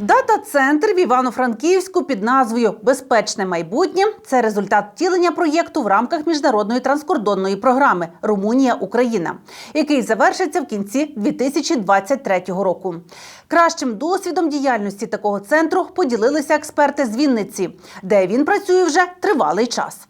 Дата-центр в Івано-Франківську під назвою Безпечне майбутнє це результат втілення проєкту в рамках міжнародної транскордонної програми Румунія Україна, який завершиться в кінці 2023 року. Кращим досвідом діяльності такого центру поділилися експерти з Вінниці, де він працює вже тривалий час.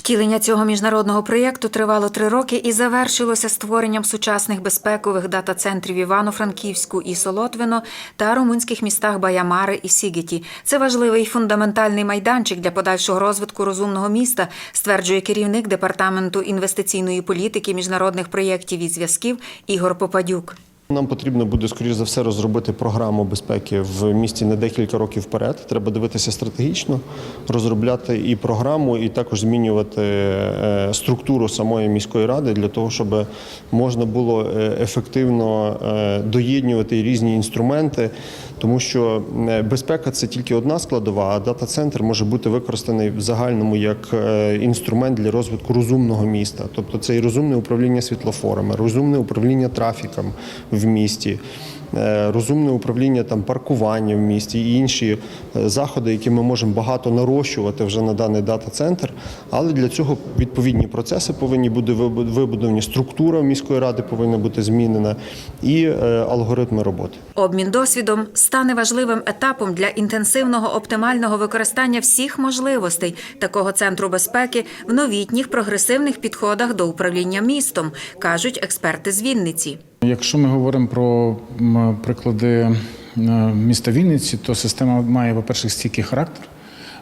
Втілення цього міжнародного проєкту тривало три роки і завершилося створенням сучасних безпекових дата-центрів Івано-Франківську і Солотвино та румунських містах Баямари і Сігеті. Це важливий фундаментальний майданчик для подальшого розвитку розумного міста, стверджує керівник департаменту інвестиційної політики, міжнародних проєктів і зв'язків Ігор Попадюк. Нам потрібно буде, скоріш за все, розробити програму безпеки в місті на декілька років вперед. Треба дивитися стратегічно, розробляти і програму, і також змінювати е, структуру самої міської ради для того, щоб можна було е, ефективно е, доєднювати різні інструменти, тому що безпека це тільки одна складова, а дата-центр може бути використаний в загальному як інструмент для розвитку розумного міста. Тобто це і розумне управління світлофорами, розумне управління трафіком в місті. е, Розумне управління там паркування в місті і інші е, заходи, які ми можемо багато нарощувати вже на даний дата-центр. Але для цього відповідні процеси повинні бути вибу- вибудовані. Структура міської ради повинна бути змінена і е, алгоритми роботи. Обмін досвідом стане важливим етапом для інтенсивного оптимального використання всіх можливостей такого центру безпеки в новітніх прогресивних підходах до управління містом, кажуть експерти з Вінниці. Якщо ми говоримо про приклади е, міста Вінниці, то система має, по-перше, стійкий характер.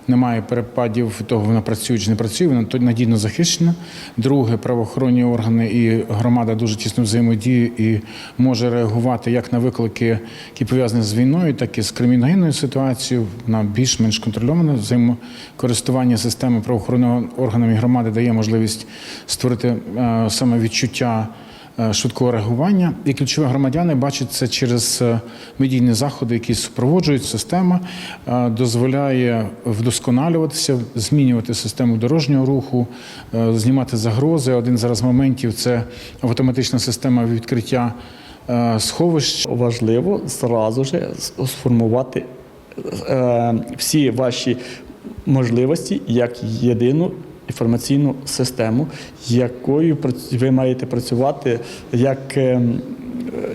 Немає перепадів того, вона працює чи не працює, вона надійно захищена. Друге, правоохоронні органи і громада дуже тісно взаємодіє і може реагувати як на виклики, які пов'язані з війною, так і з криміногенною ситуацією. Вона більш-менш контрольована. Взаємокористування системи правоохоронного органами громади дає можливість створити е, саме відчуття швидкого реагування. І ключові громадяни бачать це через е, медійні заходи, які супроводжують система, е, дозволяє вдосконалюватися, змінювати систему дорожнього руху, е, знімати загрози. Один зараз моментів це автоматична система відкриття е, сховищ. важливо зразу ж сформувати е, всі ваші можливості як єдину інформаційну систему, якою ви маєте працювати як е,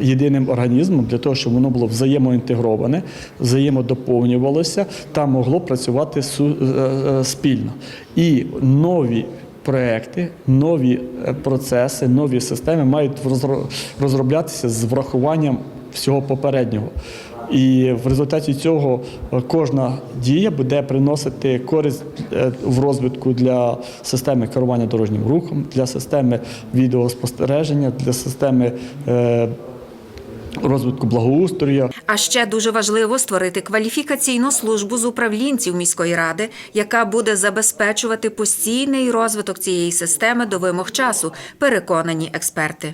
єдиним організмом для того, щоб воно було взаємоінтегроване, взаємодоповнювалося та могло працювати е, е, спільно. І нові проекти, нові е, процеси, нові системи мають розро- розроблятися з врахуванням всього попереднього. І в результаті цього е, кожна дія буде приносити користь е, в розвитку для системи керування дорожнім рухом, для системи відеоспостереження, для системи е, розвитку благоустрою. А ще дуже важливо створити кваліфікаційну службу з управлінців міської ради, яка буде забезпечувати постійний розвиток цієї системи до вимог часу, переконані експерти.